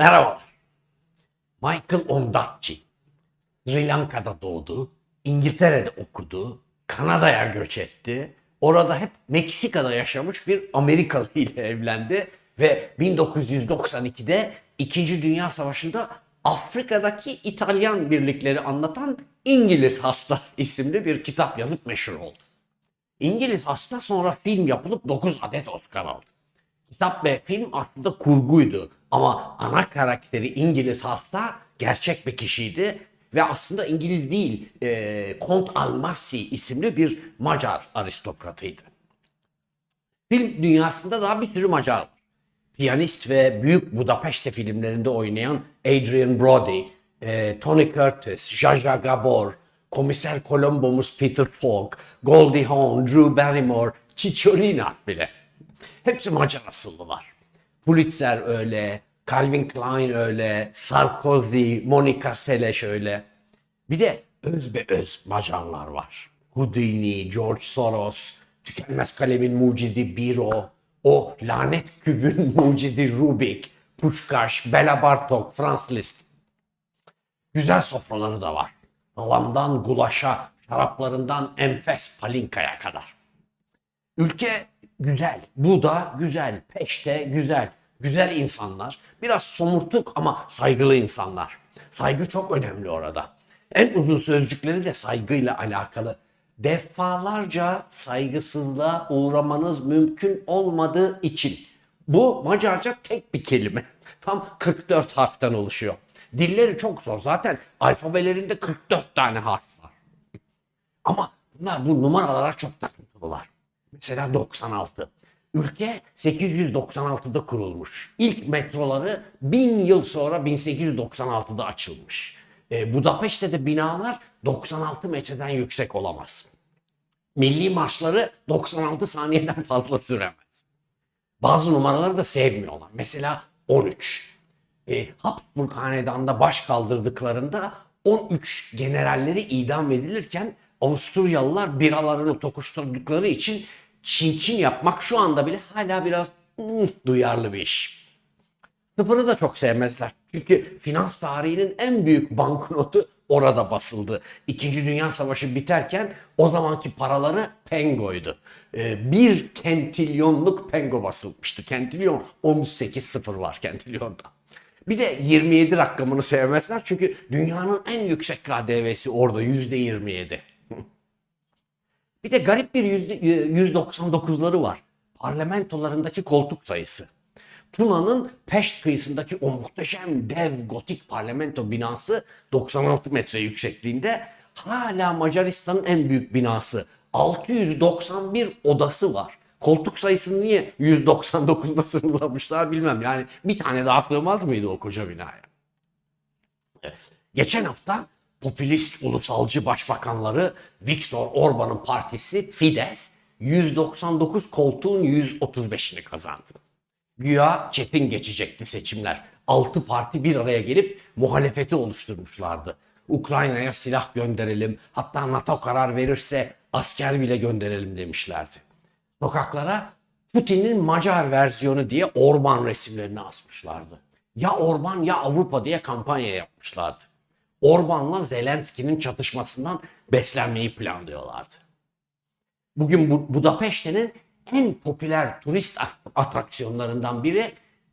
Merhabalar. Michael Ondatçı. Sri Lanka'da doğdu, İngiltere'de okudu, Kanada'ya göç etti. Orada hep Meksika'da yaşamış bir Amerikalı ile evlendi ve 1992'de 2. Dünya Savaşı'nda Afrika'daki İtalyan birlikleri anlatan İngiliz Hasta isimli bir kitap yazıp meşhur oldu. İngiliz Hasta sonra film yapılıp 9 adet Oscar aldı. Kitap ve film aslında kurguydu ama ana karakteri İngiliz hasta gerçek bir kişiydi ve aslında İngiliz değil e, Kont Almasi isimli bir Macar aristokratıydı. Film dünyasında daha bir sürü Macar var. Piyanist ve Büyük Budapeşte filmlerinde oynayan Adrian Brody, e, Tony Curtis, Jaja Gabor, Komiser Columbo'muz Peter Falk, Goldie Hawn, Drew Barrymore, Cicciolina bile. Hepsi Macar asıllılar. Pulitzer öyle, Calvin Klein öyle, Sarkozy, Monica Seles öyle. Bir de öz be öz Macarlar var. Houdini, George Soros, Tükenmez Kalemin mucidi Biro, o lanet kübün mucidi Rubik, Pushkash, Bela Bartok, Franz Liszt. Güzel sofraları da var. Salamdan gulaşa, şaraplarından enfes palinkaya kadar. Ülke güzel, Buda güzel, Peşte güzel, güzel insanlar. Biraz somurtuk ama saygılı insanlar. Saygı çok önemli orada. En uzun sözcükleri de saygıyla alakalı. Defalarca saygısızlığa uğramanız mümkün olmadığı için. Bu Macarca tek bir kelime. Tam 44 harften oluşuyor. Dilleri çok zor. Zaten alfabelerinde 44 tane harf var. Ama bunlar bu numaralara çok takıntılılar. Mesela 96. Ülke 896'da kurulmuş. İlk metroları 1000 yıl sonra 1896'da açılmış. E, Budapeşte'de binalar 96 metreden yüksek olamaz. Milli marşları 96 saniyeden fazla süremez. Bazı numaraları da sevmiyorlar. Mesela 13. E, Habsburg Hanedan'da baş kaldırdıklarında 13 generalleri idam edilirken Avusturyalılar biralarını tokuşturdukları için çin çin yapmak şu anda bile hala biraz hmm, duyarlı bir iş. Sıfırı da çok sevmezler. Çünkü finans tarihinin en büyük banknotu orada basıldı. İkinci Dünya Savaşı biterken o zamanki paraları pengoydu. Ee, bir kentilyonluk pengo basılmıştı. Kentilyon 18 sıfır var kentilyonda. Bir de 27 rakamını sevmezler çünkü dünyanın en yüksek KDV'si orada %27. Bir de garip bir yüzde, 199'ları var. Parlamentolarındaki koltuk sayısı. Tuna'nın Peşt kıyısındaki o muhteşem dev gotik parlamento binası 96 metre yüksekliğinde hala Macaristan'ın en büyük binası. 691 odası var. Koltuk sayısını niye 199'da sınırlamışlar bilmem. Yani bir tane daha sığmaz mıydı o koca binaya? Evet. Geçen hafta popülist ulusalcı başbakanları Viktor Orban'ın partisi Fidesz 199 koltuğun 135'ini kazandı. Güya çetin geçecekti seçimler. 6 parti bir araya gelip muhalefeti oluşturmuşlardı. Ukrayna'ya silah gönderelim, hatta NATO karar verirse asker bile gönderelim demişlerdi. Sokaklara Putin'in Macar versiyonu diye Orban resimlerini asmışlardı. Ya Orban ya Avrupa diye kampanya yapmışlardı. Orban'la Zelenski'nin çatışmasından beslenmeyi planlıyorlardı. Bugün Bu- Budapeşte'nin en popüler turist at- atraksiyonlarından biri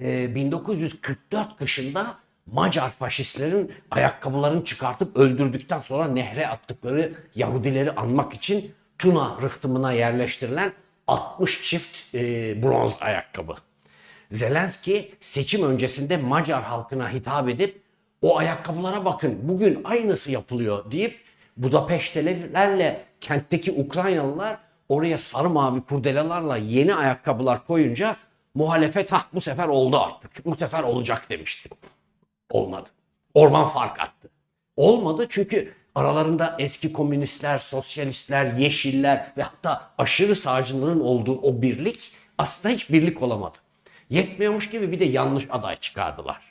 e, 1944 kışında Macar faşistlerin ayakkabılarını çıkartıp öldürdükten sonra nehre attıkları Yahudileri anmak için Tuna rıhtımına yerleştirilen 60 çift e, bronz ayakkabı. Zelenski seçim öncesinde Macar halkına hitap edip o ayakkabılara bakın bugün aynısı yapılıyor deyip Budapeştelerle kentteki Ukraynalılar oraya sarı mavi kurdelalarla yeni ayakkabılar koyunca muhalefet ha bu sefer oldu artık. Bu sefer olacak demişti. Olmadı. Orman fark attı. Olmadı çünkü aralarında eski komünistler, sosyalistler, yeşiller ve hatta aşırı sağcıların olduğu o birlik aslında hiç birlik olamadı. Yetmiyormuş gibi bir de yanlış aday çıkardılar.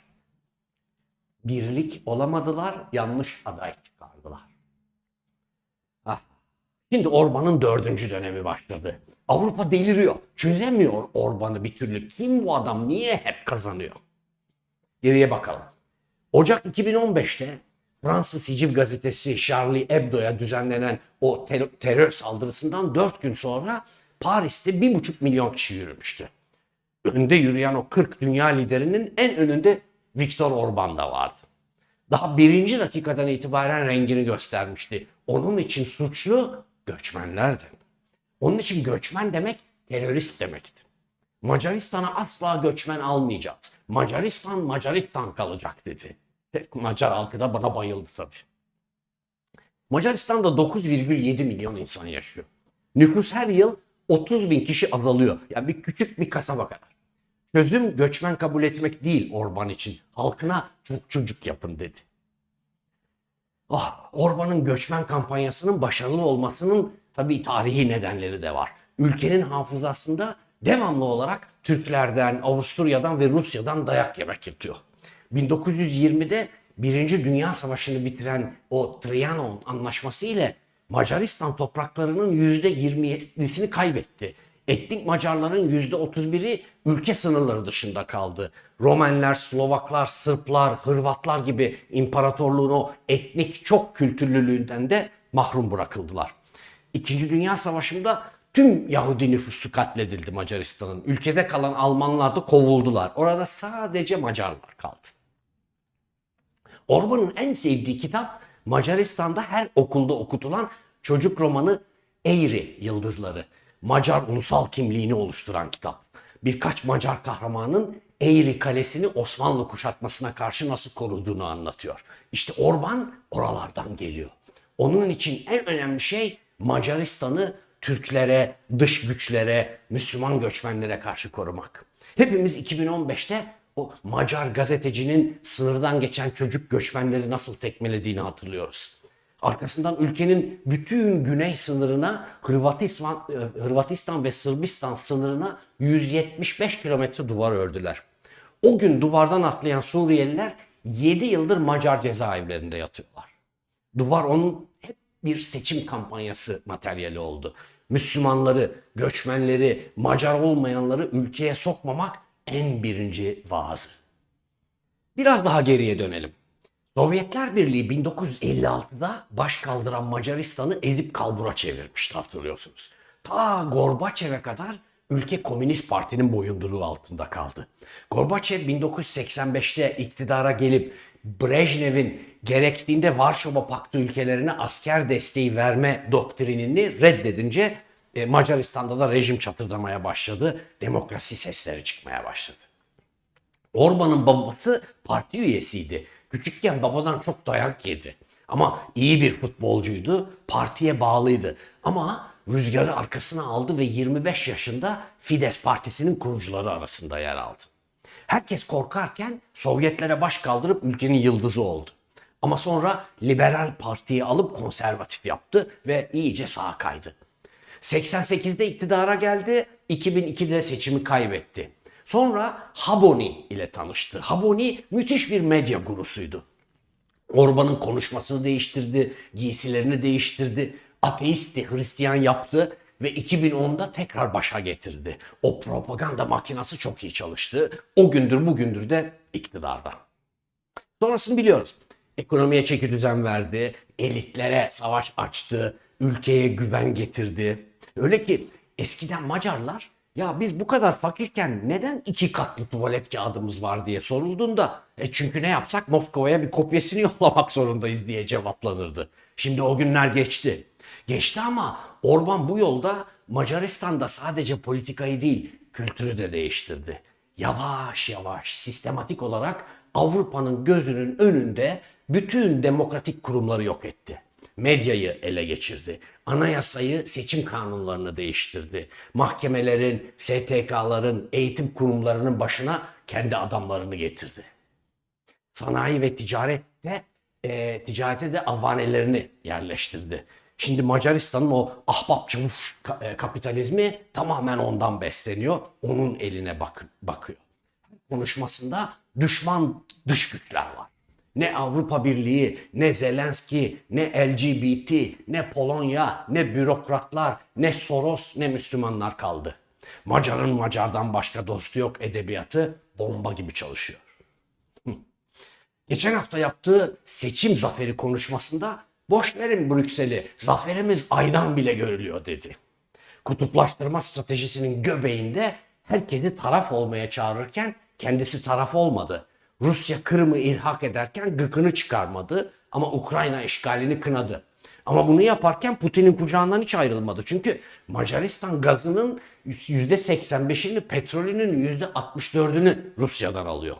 Birlik olamadılar, yanlış aday çıkardılar. Ah. Şimdi Orban'ın dördüncü dönemi başladı. Avrupa deliriyor. Çözemiyor Orban'ı bir türlü. Kim bu adam? Niye hep kazanıyor? Geriye bakalım. Ocak 2015'te Fransız Hiciv gazetesi Charlie Hebdo'ya düzenlenen o ter- terör saldırısından 4 gün sonra Paris'te 1,5 milyon kişi yürümüştü. Önde yürüyen o 40 dünya liderinin en önünde Viktor Orban da vardı. Daha birinci dakikadan itibaren rengini göstermişti. Onun için suçlu göçmenlerdi. Onun için göçmen demek terörist demekti. Macaristan'a asla göçmen almayacağız. Macaristan Macaristan kalacak dedi. Macar halkı da bana bayıldı tabii. Macaristan'da 9,7 milyon insan yaşıyor. Nüfus her yıl 30 bin kişi azalıyor. Yani bir küçük bir kasaba kadar. Çözüm göçmen kabul etmek değil Orban için. Halkına çok çocuk yapın dedi. Ah, Orban'ın göçmen kampanyasının başarılı olmasının tabii tarihi nedenleri de var. Ülkenin hafızasında devamlı olarak Türklerden, Avusturya'dan ve Rusya'dan dayak yemek yatıyor. 1920'de Birinci Dünya Savaşı'nı bitiren o Trianon Anlaşması ile Macaristan topraklarının %27'sini kaybetti. Etnik Macarların %31'i ülke sınırları dışında kaldı. Romenler, Slovaklar, Sırplar, Hırvatlar gibi imparatorluğun o etnik çok kültürlülüğünden de mahrum bırakıldılar. İkinci Dünya Savaşı'nda tüm Yahudi nüfusu katledildi Macaristan'ın. Ülkede kalan Almanlar da kovuldular. Orada sadece Macarlar kaldı. Orban'ın en sevdiği kitap Macaristan'da her okulda okutulan çocuk romanı Eğri Yıldızları. Macar ulusal kimliğini oluşturan kitap. Birkaç Macar kahramanın Eğri Kalesi'ni Osmanlı kuşatmasına karşı nasıl koruduğunu anlatıyor. İşte Orban oralardan geliyor. Onun için en önemli şey Macaristan'ı Türklere, dış güçlere, Müslüman göçmenlere karşı korumak. Hepimiz 2015'te o Macar gazetecinin sınırdan geçen çocuk göçmenleri nasıl tekmelediğini hatırlıyoruz. Arkasından ülkenin bütün güney sınırına Hırvatistan, e, Hırvatistan ve Sırbistan sınırına 175 kilometre duvar ördüler. O gün duvardan atlayan Suriyeliler 7 yıldır Macar cezaevlerinde yatıyorlar. Duvar onun hep bir seçim kampanyası materyali oldu. Müslümanları, göçmenleri, Macar olmayanları ülkeye sokmamak en birinci vaazı. Biraz daha geriye dönelim. Sovyetler Birliği 1956'da baş kaldıran Macaristan'ı ezip kalbura çevirmişti hatırlıyorsunuz. Ta Gorbaçev'e kadar ülke Komünist Parti'nin boyunduruğu altında kaldı. Gorbaçev 1985'te iktidara gelip Brejnev'in gerektiğinde Varşova Paktı ülkelerine asker desteği verme doktrinini reddedince e, Macaristan'da da rejim çatırdamaya başladı. Demokrasi sesleri çıkmaya başladı. Orban'ın babası parti üyesiydi. Küçükken babadan çok dayak yedi. Ama iyi bir futbolcuydu, partiye bağlıydı. Ama rüzgarı arkasına aldı ve 25 yaşında Fides partisinin kurucuları arasında yer aldı. Herkes korkarken Sovyetlere baş kaldırıp ülkenin yıldızı oldu. Ama sonra liberal partiyi alıp konservatif yaptı ve iyice sağa kaydı. 88'de iktidara geldi, 2002'de seçimi kaybetti. Sonra Haboni ile tanıştı. Haboni müthiş bir medya gurusuydu. Orban'ın konuşmasını değiştirdi, giysilerini değiştirdi, ateistti, Hristiyan yaptı ve 2010'da tekrar başa getirdi. O propaganda makinası çok iyi çalıştı. O gündür bugündür de iktidarda. Sonrasını biliyoruz. Ekonomiye çeki düzen verdi, elitlere savaş açtı, ülkeye güven getirdi. Öyle ki eskiden Macarlar ya biz bu kadar fakirken neden iki katlı tuvalet kağıdımız var diye sorulduğunda e çünkü ne yapsak Moskova'ya bir kopyasını yollamak zorundayız diye cevaplanırdı. Şimdi o günler geçti. Geçti ama Orban bu yolda Macaristan'da sadece politikayı değil kültürü de değiştirdi. Yavaş yavaş sistematik olarak Avrupa'nın gözünün önünde bütün demokratik kurumları yok etti. Medyayı ele geçirdi. Anayasayı, seçim kanunlarını değiştirdi. Mahkemelerin, STK'ların, eğitim kurumlarının başına kendi adamlarını getirdi. Sanayi ve ticarette e, ticarete de avanelerini yerleştirdi. Şimdi Macaristan'ın o ahbap çavuş e, kapitalizmi tamamen ondan besleniyor. Onun eline bak bakıyor. Konuşmasında düşman dış güçler var. Ne Avrupa Birliği, ne Zelenski, ne LGBT, ne Polonya, ne bürokratlar, ne Soros, ne Müslümanlar kaldı. Macar'ın Macar'dan başka dostu yok edebiyatı bomba gibi çalışıyor. Geçen hafta yaptığı seçim zaferi konuşmasında boş verin Brüksel'i zaferimiz aydan bile görülüyor dedi. Kutuplaştırma stratejisinin göbeğinde herkesi taraf olmaya çağırırken kendisi taraf olmadı. Rusya Kırım'ı ilhak ederken gıkını çıkarmadı ama Ukrayna işgalini kınadı. Ama bunu yaparken Putin'in kucağından hiç ayrılmadı. Çünkü Macaristan gazının %85'ini, petrolünün %64'ünü Rusya'dan alıyor.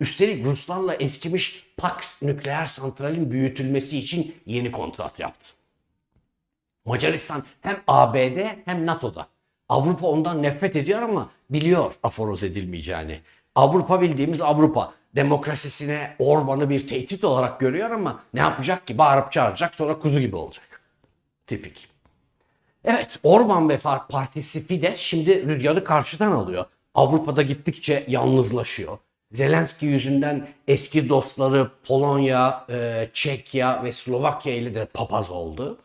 Üstelik Ruslarla eskimiş Paks nükleer santralin büyütülmesi için yeni kontrat yaptı. Macaristan hem ABD hem NATO'da. Avrupa ondan nefret ediyor ama biliyor aforoz edilmeyeceğini. Avrupa bildiğimiz Avrupa demokrasisine Orban'ı bir tehdit olarak görüyor ama ne yapacak ki? Bağırıp çağıracak sonra kuzu gibi olacak. Tipik. Evet Orban ve Partisi Fidesz şimdi rüzgarı karşıdan alıyor. Avrupa'da gittikçe yalnızlaşıyor. Zelenski yüzünden eski dostları Polonya, e, Çekya ve Slovakya ile de papaz oldu.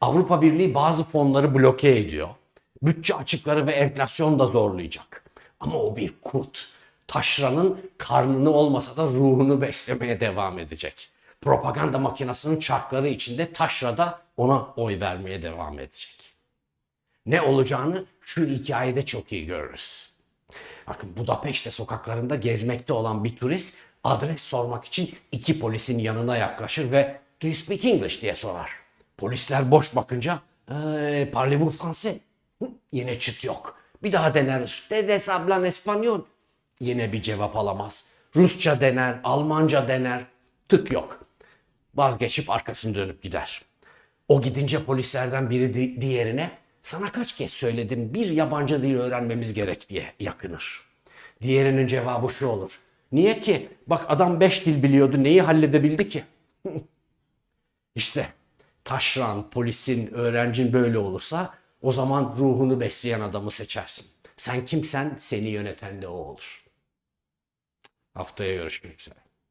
Avrupa Birliği bazı fonları bloke ediyor. Bütçe açıkları ve enflasyon da zorlayacak. Ama o bir kurt. Taşranın karnını olmasa da ruhunu beslemeye devam edecek. Propaganda makinesinin çarkları içinde Taşra da ona oy vermeye devam edecek. Ne olacağını şu hikayede çok iyi görürüz. Bakın Budapeşte sokaklarında gezmekte olan bir turist adres sormak için iki polisin yanına yaklaşır ve Do you speak English diye sorar. Polisler boş bakınca "Ee, Parlez-vous français? Yine çıt yok. Bir daha dener. Ustedes hablan español? Yine bir cevap alamaz. Rusça dener, Almanca dener. Tık yok. Vazgeçip arkasını dönüp gider. O gidince polislerden biri di- diğerine sana kaç kez söyledim bir yabancı dil öğrenmemiz gerek diye yakınır. Diğerinin cevabı şu olur. Niye ki? Bak adam beş dil biliyordu neyi halledebildi ki? işte taşran, polisin, öğrencin böyle olursa o zaman ruhunu besleyen adamı seçersin. Sen kimsen seni yöneten de o olur. Haftaya görüşmek üzere.